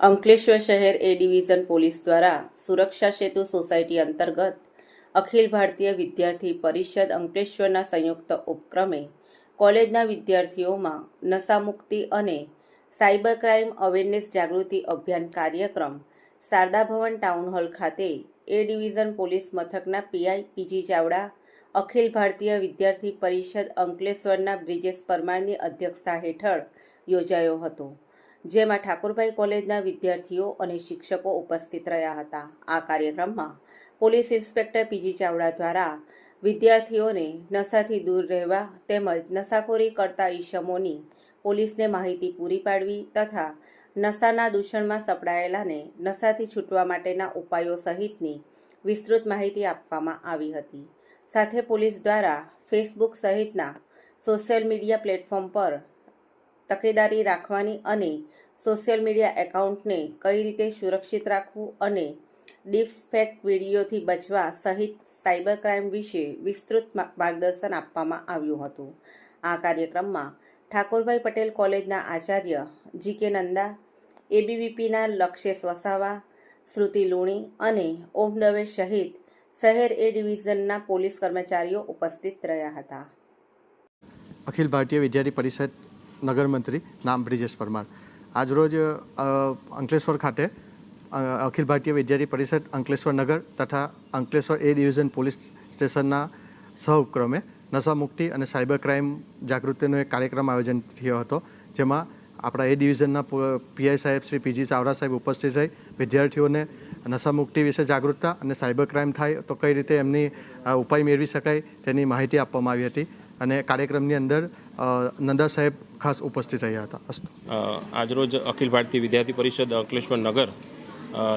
અંકલેશ્વર શહેર એ division police દ્વારા સુરક્ષા સેતુ સોસાયટી અંતર્ગત અખિલ ભારતીય વિદ્યાર્થી પરિષદ અંકલેશ્વરના સંયુક્ત ઉપક્રમે કોલેજના વિદ્યાર્થીઓમાં નશામુક્તિ અને સાયબર ક્રાઇમ અવેરનેસ જાગૃતિ અભિયાન કાર્યક્રમ શારદા ભવન ટાઉન હોલ ખાતે એ ડિવિઝન પોલીસ મથકના પીઆઈ પીજી ચાવડા, અખિલ ભારતીય વિદ્યાર્થી પરિષદ અંકલેશ્વરના બ્રિજેશ પરમારની અધ્યક્ષતા હેઠળ યોજાયો હતો. જેમાં ઠાકુરભાઈ કોલેજના વિદ્યાર્થીઓ અને શિક્ષકો ઉપસ્થિત રહ્યા હતા. આ કાર્યક્રમમાં પોલીસ ઇન્સ્પેક્ટર પીજી ચાવડા દ્વારા વિદ્યાર્થીઓને નશાથી દૂર રહેવા તેમજ નશાખોરી કરતા ઈસમોની પોલીસને માહિતી પૂરી પાડવી તથા નશાના દૂષણમાં સપડાયેલાને નશાથી છૂટવા માટેના ઉપાયો સહિતની વિસ્તૃત માહિતી આપવામાં આવી હતી. સાથે પોલીસ દ્વારા ફેસબુક સહિતના સોશિયલ મીડિયા પ્લેટફોર્મ પર તકેદારી રાખવાની અને સોશિયલ મીડિયા એકાઉન્ટને કઈ રીતે સુરક્ષિત રાખવું અને ડીપ ફેક વિડીયોથી બચવા સહિત સાયબર ક્રાઇમ વિશે વિસ્તૃત માર્ગદર્શન આપવામાં આવ્યું હતું. આ કાર્યક્રમમાં ઠાકોરભાઈ પટેલ કોલેજના આચાર્ય જી કે નંદા, એબીવીપીના લક્ષેશ વસાવા, શ્રુતિ લુણી અને ઓમ દવે સહિત શહેર એ ડિવિઝનના પોલીસ કર્મચારીઓ ઉપસ્થિત રહ્યા હતા. અખિલ ભારતીય વિદ્યાર્થી પરિષદ નગર મંત્રી નામ બ્રિજેશ પરમાર. આજરોજ અંકલેશ્વર ખાતે અખિલ ભારતીય વિદ્યાર્થી પરિષદ અંકલેશ્વર નગર તથા અંકલેશ્વર એ ડિવિઝન પોલીસ સ્ટેશનના સહ ઉપક્રમે નશામુક્તિ અને સાયબર ક્રાઇમ જાગૃતિનો એક કાર્યક્રમ આયોજન થયો હતો, જેમાં આપણા એ ડિવિઝનના પીઆઈ સાહેબ શ્રી પીજી ચાવડા સાહેબ ઉપસ્થિત રહી, વિદ્યાર્થીઓને નશામુક્તિ વિશે જાગૃતતા અને સાયબર ક્રાઇમ થાય તો કઈ રીતે એમની ઉપાય મેળવી શકાય તેની માહિતી આપવામાં આવી હતી. અને કાર્યક્રમની અંદર નંદા સાહેબ ખાસ ઉપસ્થિત રહ્યા હતા. આજરોજ અખિલ ભારતીય વિદ્યાર્થી પરિષદ અંકલેશ્વર નગર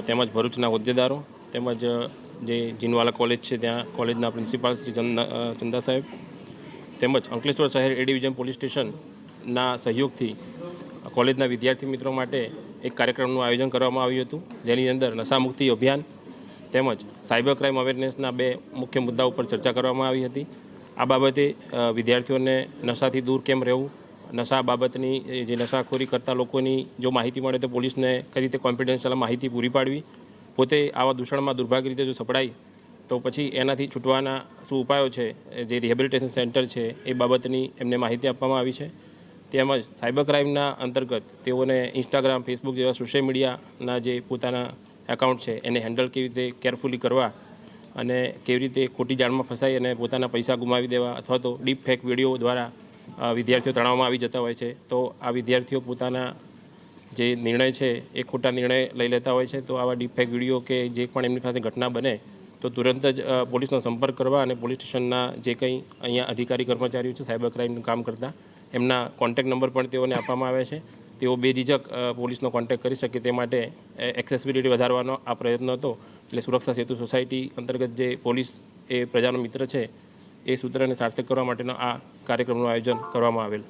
તેમજ ભરૂચના હોદ્દેદારો, તેમજ જે જીનવાલા કોલેજ છે ત્યાં કોલેજના પ્રિન્સિપાલ શ્રી ચંદા સાહેબ, તેમજ અંકલેશ્વર શહેર એ ડિવિઝન પોલીસ સ્ટેશનના સહયોગથી કોલેજના વિદ્યાર્થી મિત્રો માટે એક કાર્યક્રમનું આયોજન કરવામાં આવ્યું હતું. જેની અંદર નશામુક્તિ અભિયાન તેમજ સાયબર ક્રાઇમ અવેરનેસના બે મુખ્ય મુદ્દા ઉપર ચર્ચા કરવામાં આવી હતી. આ બાબતે વિદ્યાર્થીઓને નશાથી દૂર કેમ રહેવું? નશા બાબતની જે નશાખોરી કરતા લોકોની જો માહિતી મળે તો પોલીસને કઈ રીતે કોન્ફિડન્શિયલ માહિતી પૂરી પાડવી? પોતે આવા દૂષણમાં દુર્ભાગ્ય રીતે જો સપડાય, તો પછી એનાથી છૂટવાના શું ઉપાયો છે? જે રિહેબિલિટેશન સેન્ટર છે, એ બાબતની એમને માહિતી આપવામાં આવી છે. તેમજ સાયબર ક્રાઇમના અંતર્ગત તેઓને ઇન્સ્ટાગ્રામ ફેસબુક જેવા સોશિયલ મીડિયાના જે પોતાના એકાઉન્ટ છે, એને હેન્ડલ કેવી રીતે કેરફુલી કરવા અને કેવી રીતે ખોટી જાળમાં ફસાઈ અને પોતાના પૈસા ગુમાવી દેવા અથવા તો ડીપ ફેક વીડિયો દ્વારા વિદ્યાર્થીઓ તણાવમાં આવી જતા હોય છે તો આ વિદ્યાર્થીઓ પોતાના જે નિર્ણય છે એ ખોટા નિર્ણય લઈ લેતા હોય છે તો આવા ડીપ ફેક વીડિયો કે જે પણ એમની પાસે ઘટના બને તો તુરંત જ પોલીસનો સંપર્ક કરવા અને પોલીસ સ્ટેશનના જે કંઈ અહીંયા અધિકારી કર્મચારીઓ છે સાયબર ક્રાઇમનું કામ કરતા એમના કોન્ટેક નંબર પણ તેઓને આપવામાં આવે છે. તેઓ બેઝિઝક અ, પોલીસનો કોન્ટેક કરી શકે તે માટે એક્સેસિબિલિટી વધારવાનો આ પ્રયત્ન હતો. એટલે સુરક્ષા સેતુ સોસાયટી અંતર્ગત જે પોલીસ એ પ્રજાનો મિત્ર છે, એ સૂત્રને સાર્થક કરવા માટેનો આ કાર્યક્રમનું આયોજન કરવામાં આવેલ.